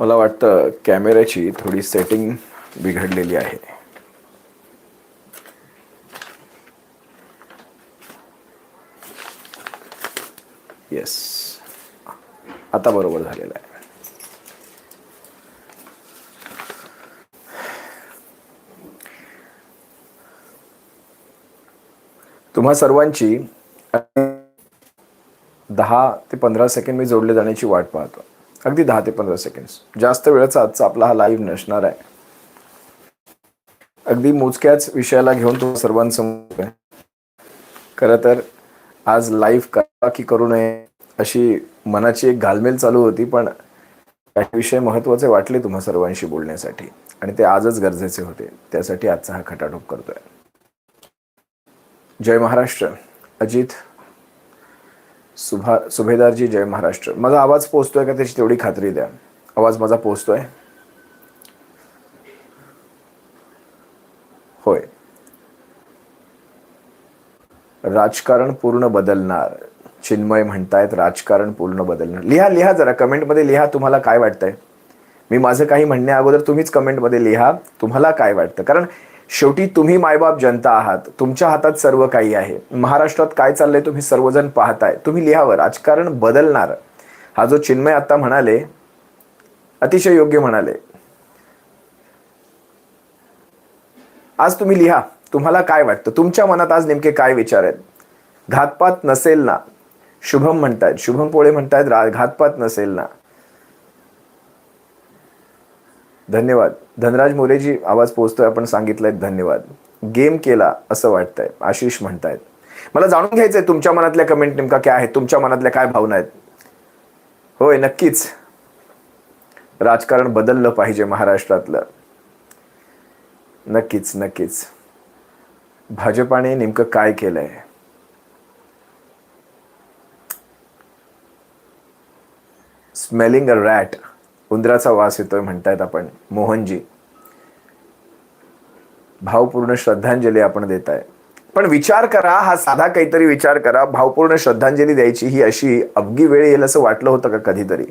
मला वाटतं कॅमेऱ्याची थोडी सेटिंग बिघडलेली आहे. येस आता बरोबर झालेलं आहे. तुम्हा सर्वांची दहा ते पंधरा सेकंड मी जोडले जाण्याची वाट पाहतो. अगदी दहा ते पंधरा सेकंड जास्त वेळेचा आजचा आपला हा लाईव्ह नसणार आहे. अगदी मोजक्याच विषयाला घेऊन तो सर्वांसमोर खरं तर आज लाईव्ह करा की करू नये अशी मनाची एक घालमेल चालू होती पण काही विषय महत्त्वाचे वाटले तुम्हा सर्वांशी बोलण्यासाठी. आणि ते आजच गरजेचे होते. त्यासाठी आजचा हा खटाटोप करतोय. जय महाराष्ट्र. अजित सुभा सुभेदारजी जय महाराष्ट्र. माझा आवाज पोचतोय का त्याची तेवढी खात्री द्या. आवाज माझा पोचतोय? होय. राजकारण पूर्ण बदलणार. चिन्मय म्हणतायत राजकारण पूर्ण बदलणार. लिहा लिहा जरा. कमेंटमध्ये लिहा तुम्हाला काय वाटतंय. मी माझं काही म्हणण्या अगोदर तुम्हीच कमेंटमध्ये लिहा. तुम्हाला काय वाटतं? कारण शेवटी तुम्ही मायबाप जनता आहात. तुमच्या हातात सर्व काही आहे. महाराष्ट्रात काय चाललंय तुम्ही सर्वजण पाहताय. तुम्ही लिहावं. राजकारण बदलणार. हा जो चिन्मय आता म्हणाले अतिशय योग्य म्हणाले. आज तुम्ही लिहा. तुम्हाला काय वाटतं? तुमच्या मनात आज नेमके काय विचार आहेत? घातपात नसेल ना. शुभम म्हणतायत. शुभम पोळे म्हणतायत घातपात नसेल ना. धन्यवाद. धनराज मोरेजी आवाज पोहोचतोय आपण सांगितलंय धन्यवाद. गेम केला असं वाटतंय. आशिष म्हणतायत. मला जाणून घ्यायचंय तुमच्या मनातल्या कमेंट नेमका काय आहेत? तुमच्या मनातल्या काय भावना आहेत? होय नक्कीच. राजकारण बदललं पाहिजे महाराष्ट्रातलं. नक्कीच नक्कीच. भाजपाने नेमकं काय केलंय? स्मेलिंग अ रॅट उंदराचा वास येतोय म्हणतायत आपण. मोहनजी भावपूर्ण श्रद्धांजली आपण देत आहे पण विचार करा हा साधा काहीतरी विचार करा. भावपूर्ण श्रद्धांजली द्यायची ही अशी अवघी वेळ येईल असं वाटलं होतं का कधीतरी?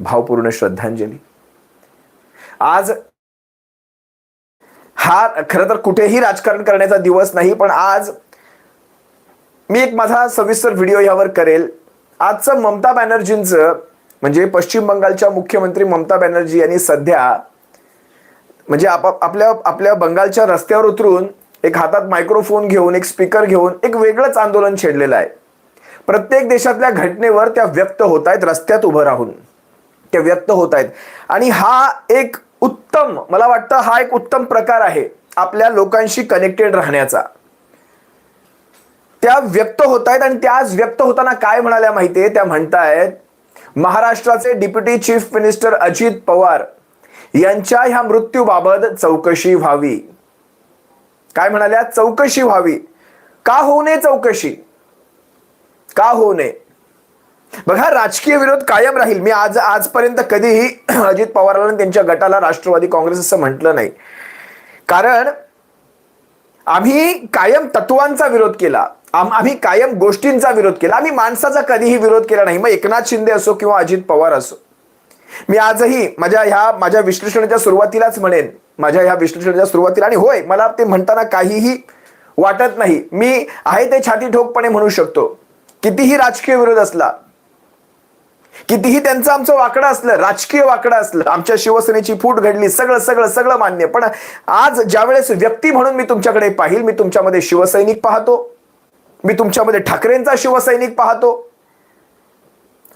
भावपूर्ण श्रद्धांजली. आज हा खरं तर कुठेही राजकारण करण्याचा दिवस नाही पण आज मी एक माझा सविस्तर व्हिडिओ यावर करेल. आजचं ममता बॅनर्जींचं म्हणजे पश्चिम बंगालच्या मुख्यमंत्री ममता बॅनर्जी यांनी सध्या म्हणजे आप आपल्या आपल्या बंगालच्या रस्त्यावर उतरून एक हातात मायक्रोफोन घेऊन एक स्पीकर घेऊन एक वेगळंच आंदोलन छेडलेलं आहे. प्रत्येक देशातल्या घटनेवर त्या व्यक्त होत आहेत रस्त्यात उभं राहून. त्या व्यक्त होत आहेत. आणि हा एक उत्तम मला वाटतं हा एक उत्तम प्रकार आहे आपल्या लोकांशी कनेक्टेड राहण्याचा. त्या व्यक्त होत आहेत आणि त्या आज व्यक्त होताना काय म्हणाल्या माहितीये? त्या म्हणतायत महाराष्ट्राचे deputy chief minister Ajit Pawar यांच्या ह्या मृत्यूबाबत चौकशी व्हावी. काय म्हणाल्या? चौकशी व्हावी. का होऊ नये चौकशी? का होऊ नये बघा राजकीय विरोध कायम राहील. मी आज आजपर्यंत कधीही अजित पवारला आणि त्यांच्या गटाला राष्ट्रवादी काँग्रेस असं म्हटलं नाही. कारण आम्ही कायम तत्वांचा विरोध केला. आम्ही कायम गोष्टींचा विरोध केला. आम्ही माणसाचा कधीही विरोध केला नाही. मग एकनाथ शिंदे असो किंवा अजित पवार असो. मी आजही माझ्या ह्या माझ्या विश्लेषणाच्या सुरुवातीलाच म्हणेन. माझ्या ह्या विश्लेषणाच्या सुरुवातीला. आणि होय मला ते म्हणताना काहीही वाटत नाही. मी आहे ते छाती ठोकपणे म्हणू शकतो. कितीही राजकीय विरोध असला कितीही त्यांचं आमचं वाकडं असलं राजकीय वाकडं असलं आमच्या शिवसेनेची फूट घडली सगळं सगळं सगळं मान्य. पण आज ज्यावेळेस व्यक्ती म्हणून मी तुमच्याकडे पाहिल मी तुमच्यामध्ये शिवसैनिक पाहतो. मी तुमच्यामध्ये ठाकरेंचा शिवसैनिक पाहतो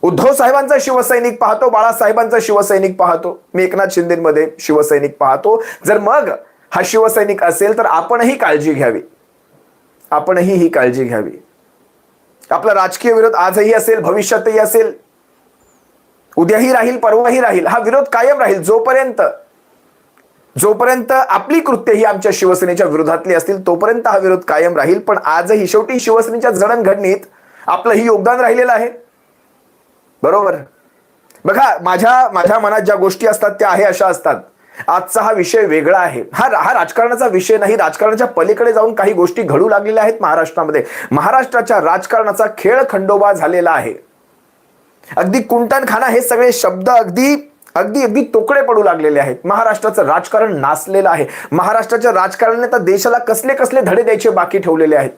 उद्धव साहेबांचा शिवसैनिक पाहतो बाळासाहेबांचा शिवसैनिक पाहतो मी एकनाथ शिंदेमध्ये शिवसैनिक पाहतो. जर मग हा शिवसैनिक असेल तर आपणही काळजी घ्यावी. आपणही ही काळजी घ्यावी. आपला राजकीय विरोध आजही असेल भविष्यातही असेल. उद्याही राहील परवाही राहील हा विरोध कायम राहील जोपर्यंत जोपर्यंत आपली कृत्य ही आमच्या शिवसेनेच्या विरोधातली असतील तोपर्यंत हा विरोध कायम राहील. पण आजही शेवटी शिवसेनेच्या जडणघडणीत आपलंही योगदान राहिलेलं आहे. बरोबर? बघा माझ्या माझ्या मनात ज्या गोष्टी असतात त्या आहे अशा असतात. आजचा हा विषय वेगळा आहे. हा हा राजकारणाचा विषय नाही. राजकारणाच्या पलीकडे जाऊन काही गोष्टी घडू लागलेल्या आहेत महाराष्ट्रामध्ये. महाराष्ट्राच्या राजकारणाचा खेळ खंडोबा झालेला आहे. अगदी कुंटणखाना हे सगळे शब्द अगदी अगदी अगदी तोकडे पडू लागलेले आहेत. महाराष्ट्राचं राजकारण नाचलेलं आहे. महाराष्ट्राच्या राजकारणाने तर देशाला कसले कसले धडे द्यायचे बाकी ठेवलेले आहेत.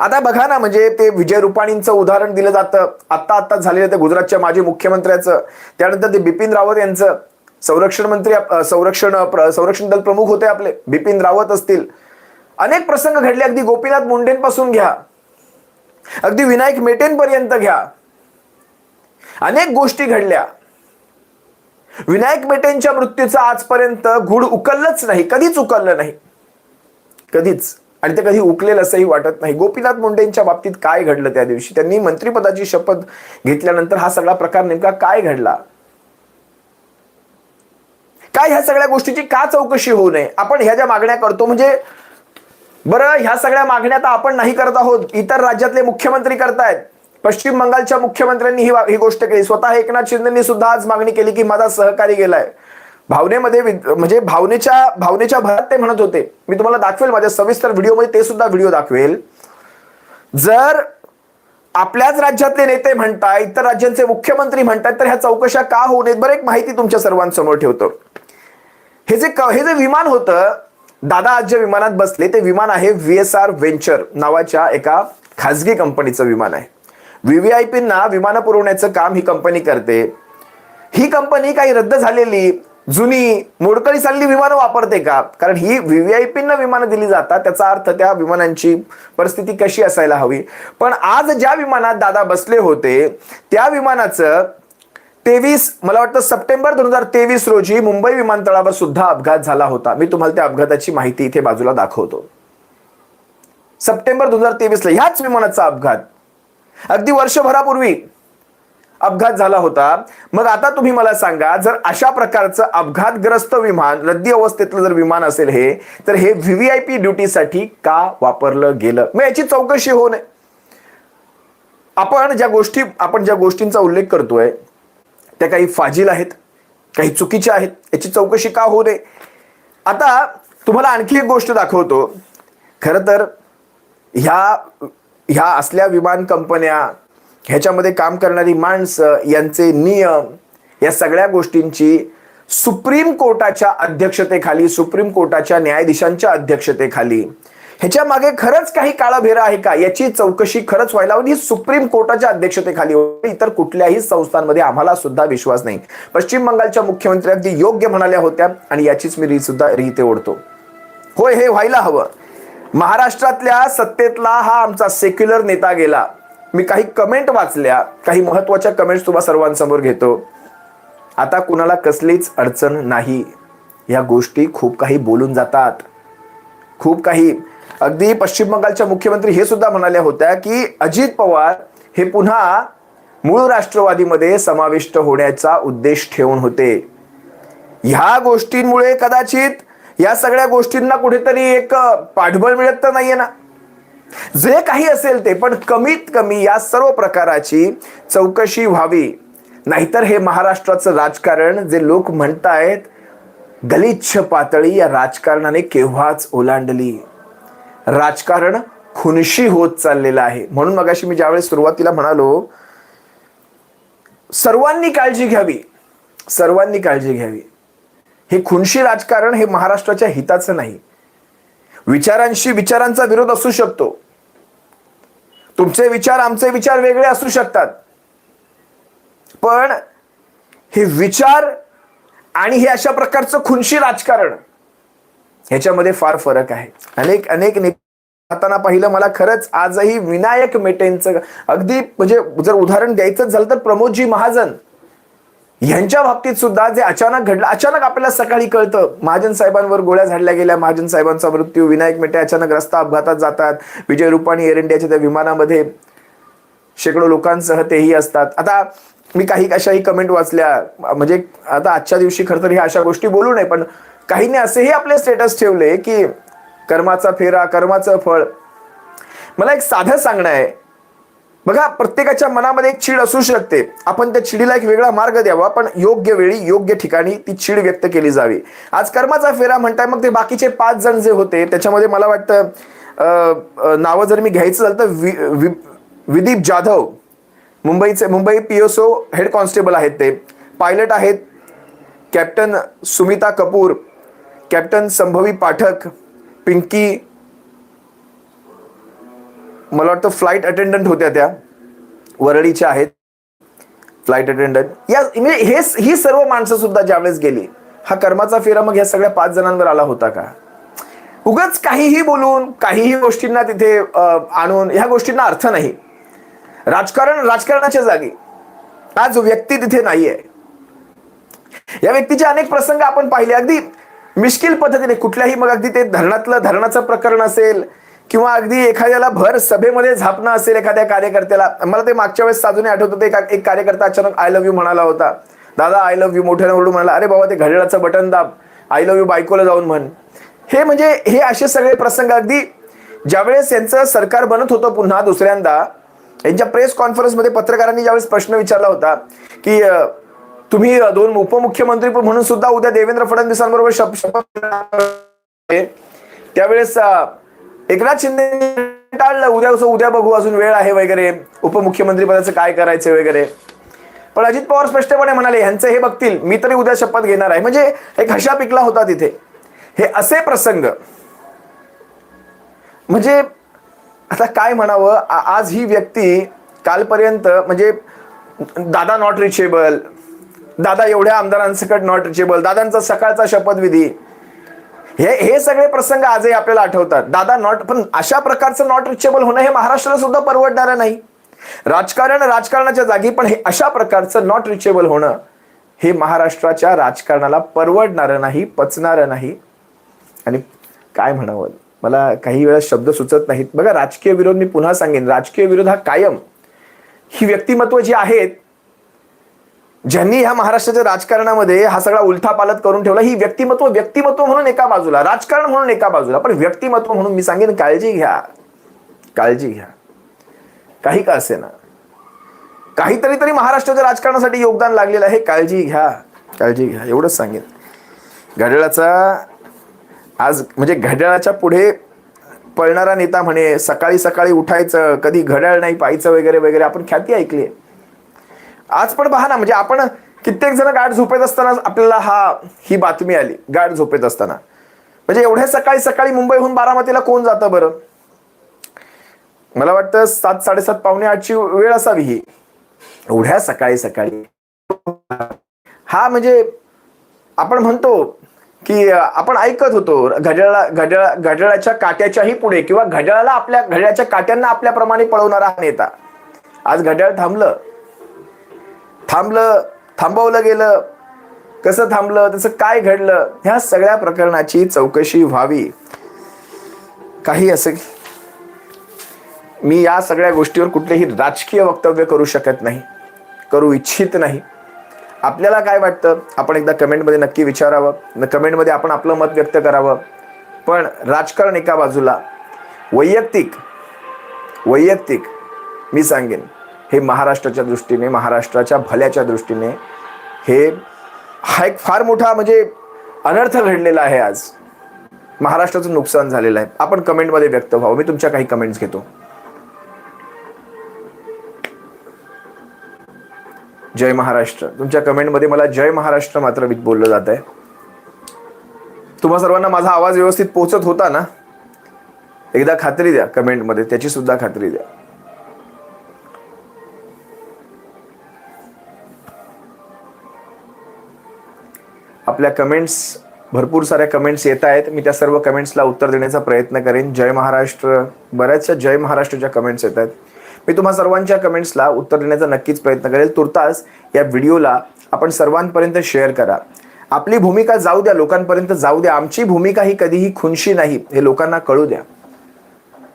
आता बघा ना म्हणजे ते विजय रुपाणींचं उदाहरण दिलं जातं. आत्ता आत्ता झालेलं ते गुजरातच्या माजी मुख्यमंत्र्याचं. त्यानंतर ते बिपिन रावत यांचं. संरक्षण मंत्री संरक्षण संरक्षण दल प्रमुख होते आपले. बिपिन रावत असतील. अनेक प्रसंग घडले. अगदी गोपीनाथ मुंडेंपासून घ्या. अगदी विनायक मेटेंपर्यंत घ्या. अनेक गोष्टी घडल्या. विनायक मेटेंच्या मृत्यूचा आजपर्यंत घुड उकललंच नाही कधीच उकललं नाही. कधीच. आणि ते कधी उकलेल असंही वाटत नाही. गोपीनाथ मुंडेंच्या बाबतीत काय घडलं त्या दिवशी? त्यांनी मंत्रिपदाची शपथ घेतल्यानंतर हा सगळा प्रकार नेमका काय घडला? काय ह्या सगळ्या गोष्टीची का चौकशी होऊ नये? आपण ह्या ज्या मागण्या करतो म्हणजे बरं ह्या सगळ्या मागण्या तर आपण नाही करत आहोत. इतर राज्यातले मुख्यमंत्री करतायत. पश्चिम बंगालच्या मुख्यमंत्र्यांनी ही ही गोष्ट केली. स्वतः एकनाथ शिंदेनी सुद्धा आज मागणी केली की माझा सहकारी गेलाय. भावनेमध्ये म्हणजे भावनेच्या भावनेच्या भरात ते म्हणत होते. मी तुम्हाला दाखवेल माझ्या सविस्तर व्हिडिओमध्ये ते सुद्धा व्हिडिओ दाखवेल. जर आपल्याच राज्यातले नेते म्हणताय इतर राज्यांचे मुख्यमंत्री म्हणतात तर ह्या चौकशा का होऊ नयेत? बरं एक माहिती तुमच्या सर्वांसमोर ठेवतो. हे जे हे जे विमान होतं दादा आज जे विमानात बसले ते विमान आहे व्ही एस आर व्हेंचर नावाच्या एका खाजगी कंपनीचं विमान आहे. व्हीव्हीआयपींना विमानं पुरवण्याचं काम ही कंपनी करते. ही कंपनी काही रद्द झालेली जुनी मोडकळी चालली विमानं वापरते का? कारण ही व्हीव्हीआयपींना विमानं दिली जातात त्याचा अर्थ त्या विमानांची परिस्थिती कशी असायला हवी. पण आज ज्या विमानात दादा बसले होते त्या विमानाचं तेवीस मला वाटतं सप्टेंबर दोन हजार तेवीस रोजी मुंबई विमानतळावर सुद्धा अपघात झाला होता. मी तुम्हाला त्या अपघाताची माहिती इथे बाजूला दाखवतो. सप्टेंबर दोन हजार तेवीसला ह्याच विमानाचा अपघात. अगदी वर्षभरापूर्वी अपघात झाला होता. मग आता तुम्ही मला सांगा जर अशा प्रकारचं अपघातग्रस्त विमान रद्दी अवस्थेतलं जर विमान असेल हे तर हे व्हीव्हीआयपी ड्युटीसाठी का वापरलं गेलं? मग याची चौकशी होऊ नये आपण ज्या गोष्टी आपण ज्या गोष्टींचा उल्लेख करतोय त्या काही फाजील आहेत काही चुकीच्या आहेत याची चौकशी का होऊ नये? आता तुम्हाला आणखी एक गोष्ट दाखवतो. खरं तर ह्या ह्या असल्या विमान कंपन्या ह्याच्यामध्ये काम करणारी माणसं यांचे नियम या सगळ्या गोष्टींची सुप्रीम कोर्टाच्या अध्यक्षतेखाली सुप्रीम कोर्टाच्या न्यायाधीशांच्या अध्यक्षतेखाली ह्याच्या मागे खरंच काही काळाभेरा आहे का? याची चौकशी खरंच व्हायला हवी ही सुप्रीम कोर्टाच्या अध्यक्षतेखाली इतर कुठल्याही संस्थांमध्ये आम्हाला सुद्धा विश्वास नाही. पश्चिम बंगालच्या मुख्यमंत्री अगदी योग्य म्हणाल्या होत्या आणि याचीच मी रीत सुद्धा रीते ओढतो. होय हे व्हायला हवं. महाराष्ट्रातल्या सत्तेतला हा आमचा सेक्युलर नेता गेला. मी काही कमेंट वाचल्या काही महत्त्वाच्या कमेंट्स तुम्हा सर्वांसमोर घेतो. आता कुणाला कसलीच अडचण नाही. या गोष्टी खूप काही बोलून जातात. खूप काही. अगदी पश्चिम बंगालच्या मुख्यमंत्री हे सुद्धा म्हणाल्या होत्या की अजित पवार हे पुन्हा मूळ राष्ट्रवादीमध्ये समाविष्ट होण्याचा उद्देश ठेवून होते. ह्या गोष्टींमुळे कदाचित या सगळ्या गोष्टींना कुठेतरी एक पाठबळ मिळत तर नाहीये ना. जे काही असेल ते पण कमीत कमी या सर्व प्रकाराची चौकशी व्हावी. नाहीतर हे महाराष्ट्राचं राजकारण जे लोक म्हणतायत गलिच्छ पातळी या राजकारणाने केव्हाच ओलांडली. राजकारण खुनशी होत चाललेलं आहे. म्हणून मगाशी मी ज्यावेळेस सुरुवातीला म्हणालो सर्वांनी काळजी घ्यावी. सर्वांनी काळजी घ्यावी. हे खुनशी राजकारण हे महाराष्ट्राच्या हिताचं नाही. विचारांशी विचारांचा विरोध असू शकतो. तुमचे विचार आमचे विचार वेगळे असू शकतात. पण हे विचार आणि हे अशा प्रकारचं खुनशी राजकारण ह्याच्यामध्ये फार फरक आहे. अनेक अनेक नेते पाहताना पाहिलं मला खरंच आजही विनायक मेटेंचं अगदी म्हणजे जर उदाहरण द्यायचं झालं तर प्रमोदजी महाजन यांच्या बाबतीत सुद्धा जे अचानक घडलं अचानक आपल्याला सकाळी कळतं. महाजन साहेबांवर गोळ्या झाडल्या गेल्या. महाजन साहेबांचा मृत्यू विनायक मेटे अचानक रस्ता अपघातात जातात. विजय रुपाणी एअर इंडियाच्या त्या विमानामध्ये शेकडो लोकांसह तेही असतात. आता मी काही अशाही कमेंट वाचल्या. म्हणजे आता आजच्या दिवशी खरं तर ह्या अशा गोष्टी बोलू नये पण काहींनी असेही आपले स्टेटस ठेवले की कर्माचा फेरा कर्माचं फळ. मला एक साधं सांगणं आहे. बघा प्रत्येकाच्या मनामध्ये एक चीड असू शकते. आपण त्या चिडीला एक वेगळा मार्ग द्यावा पण योग्य वेळी योग्य ठिकाणी ती चीड व्यक्त केली जावी. आज कर्माचा फेरा म्हणताय मग ते बाकीचे पाच जण जे होते त्याच्यामध्ये मला वाटतं नावं जर मी घ्यायचं झालं तर वि- विदीप जाधव मुंबईचे Mumbai P O head constable आहेत ते. पायलट आहेत कॅप्टन सुमिता कपूर कॅप्टन संभवी पाठक पिंकी मला वाटतं फ्लाईट अटेंडंट होत्या त्या. वरळीच्या आहेत. फ्लाईट अटेंडंट या म्हणजे हे ही सर्व माणसं सुद्धा ज्यावेळेस गेली हा कर्माचा फेरा मग या सगळ्या पाच जणांवर आला होता का? उगाच काहीही बोलून काहीही गोष्टींना तिथे आणून ह्या गोष्टींना अर्थ नाही. राजकारण राजकारणाच्या जागी. आज व्यक्ती तिथे नाहीये. या व्यक्तीचे अनेक प्रसंग आपण पाहिले. अगदी मिश्किल पद्धतीने कुठल्याही मग अगदी ते धरणातलं धरणाचं प्रकरण असेल किंवा अगदी एखाद्याला भर सभेमध्ये झापणं असेल एखाद्या कार्यकर्त्याला. मला ते मागच्या वेळेस साजूने आठवत होते एक एक कार्यकर्ता अचानक आय लव्ह यू म्हणाला होता. दादा आय लव्ह यू मोठ्यानं ओरडून म्हणाला अरे बाबा ते घड्याळाचं बटन दाब. आय लव्ह यू बायकोला जाऊन म्हण. हे म्हणजे हे असे सगळे प्रसंग अगदी ज्यावेळेस यांचं सरकार बनत होतं पुन्हा दुसऱ्यांदा यांच्या प्रेस कॉन्फरन्समध्ये पत्रकारांनी ज्यावेळेस प्रश्न विचारला होता की तुम्ही दोन उपमुख्यमंत्री पण म्हणून सुद्धा उद्या देवेंद्र फडणवीसांबरोबर शपथ त्यावेळेस एकनाथ शिंदे टाळलं. उद्या उद्या बघू अजून वेळ आहे वगैरे. उपमुख्यमंत्री पदाचं काय करायचं वगैरे. पण अजित पवार स्पष्टपणे म्हणाले ह्यांचं हे बघतील. मी तरी उद्या शपथ घेणार आहे. म्हणजे एक हशा पिकला होता तिथे. हे असे प्रसंग. म्हणजे आता काय म्हणावं? आज ही व्यक्ती कालपर्यंत म्हणजे दादा नॉट रिचेबल दादा एवढ्या आमदारांसकट नॉट रिचेबल दादांचा सकाळचा शपथविधी हे हे सगळे प्रसंग आजही आपल्याला आठवतात. दादा नॉट पण अशा प्रकारचं नॉट रिचेबल होणं हे महाराष्ट्राला सुद्धा परवडणारं नाही. राजकारण राजकारणाच्या जागी पण हे अशा प्रकारचं नॉट रिचेबल होणं हे महाराष्ट्राच्या राजकारणाला परवडणारं नाही पचणारं नाही. आणि काय म्हणावं? मला काही वेळा शब्द सुचत नाहीत. बघा राजकीय विरोध मी पुन्हा सांगेन. राजकीय विरोध हा कायम. ही व्यक्तिमत्व जी आहेत ज्यांनी ह्या महाराष्ट्राच्या राजकारणामध्ये हा सगळा उलथापालत करून ठेवला ही व्यक्तिमत्व व्यक्तिमत्व म्हणून एका बाजूला राजकारण म्हणून एका बाजूला. पण व्यक्तिमत्व म्हणून मी सांगेन काळजी घ्या. काळजी घ्या. काही का असे ना काहीतरी तरी महाराष्ट्राच्या राजकारणासाठी योगदान लागलेलं आहे. काळजी घ्या. काळजी घ्या. एवढंच सांगेन. घड्याळाचा आज म्हणजे घड्याळाच्या पुढे पळणारा नेता म्हणे सकाळी सकाळी उठायचं कधी घड्याळ नाही पाहायचं वगैरे वगैरे आपण ख्याती ऐकली आहे. आज पण पहा ना म्हणजे आपण कित्येक जण गाठ झोपेत असताना आपल्याला हा ही बातमी आली गाठ झोपेत असताना. म्हणजे एवढ्या सकाळी सकाळी मुंबईहून बारामतीला कोण जातं बरं? मला वाटतं सात साडेसात पावणे आठची वेळ असावी ही. एवढ्या सकाळी सकाळी. हा म्हणजे आपण म्हणतो की आपण ऐकत होतो घड्याळा घड्याळा घड्याळाच्या काट्याच्याही पुढे किंवा घड्याळाला आपल्या घड्याळाच्या काट्यांना आपल्याप्रमाणे पळवणारा हा नेता. आज घड्याळ थांबलं थांबलं थांबवलं गेलं. कसं थांबलं त्याचं काय घडलं ह्या सगळ्या प्रकरणाची चौकशी व्हावी. काही असं मी या सगळ्या गोष्टीवर कुठलेही राजकीय वक्तव्य करू शकत नाही करू इच्छित नाही. आपल्याला काय वाटतं? आपण एकदा कमेंटमध्ये नक्की विचारावं. कमेंटमध्ये आपण आपलं मत व्यक्त करावं. पण राजकारण एका बाजूला वैयक्तिक वैयक्तिक मी सांगेन. हे महाराष्ट्राच्या दृष्टीने महाराष्ट्राच्या भल्याच्या दृष्टीने हे हा एक फार मोठा म्हणजे अनर्थ घडलेला आहे आज. महाराष्ट्राचं नुकसान झालेलं आहे. आपण कमेंटमध्ये व्यक्त व्हावं. मी तुमच्या काही कमेंट्स घेतो. जय महाराष्ट्र. तुमच्या कमेंटमध्ये मला जय महाराष्ट्र मात्र बोललं जात आहे तुम्हा सर्वांना माझा आवाज व्यवस्थित पोहोचत होता ना? एकदा खात्री द्या कमेंटमध्ये. त्याची सुद्धा खात्री द्या. आपल्या कमेंट्स भरपूर साऱ्या कमेंट्स येत आहेत. मी त्या सर्व कमेंट्सला उत्तर देण्याचा प्रयत्न करेन. जय महाराष्ट्र. बऱ्याचशा जय महाराष्ट्रच्या कमेंट्स येत आहेत. मी तुम्हा सर्वांच्या कमेंट्सला उत्तर देण्याचा नक्कीच प्रयत्न करेल. तुर्तास या व्हिडिओला आपण सर्वांपर्यंत शेअर करा. आपली भूमिका जाऊ द्या. लोकांपर्यंत जाऊ द्या. आमची भूमिका ही कधीही खुनशी नाही. हे लोकांना कळू द्या.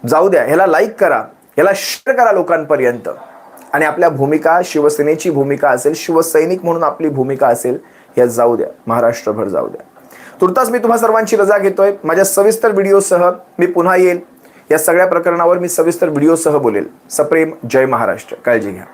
जाऊ द्या. ह्याला लाईक करा. ह्याला शेअर करा लोकांपर्यंत. आणि आपल्या भूमिका शिवसेनेची भूमिका असेल शिवसैनिक म्हणून आपली भूमिका असेल या जाऊ द्या. महाराष्ट्रभर जाऊ द्या. तुर्तास मी तुम्हा सर्वांची रजा घेतोय. माझ्या सविस्तर व्हिडिओसह मी पुन्हा येईल. या सगळ्या प्रकरणावर मी सविस्तर व्हिडिओसह बोलेल. सप्रेम जय महाराष्ट्र. काळजी घ्या.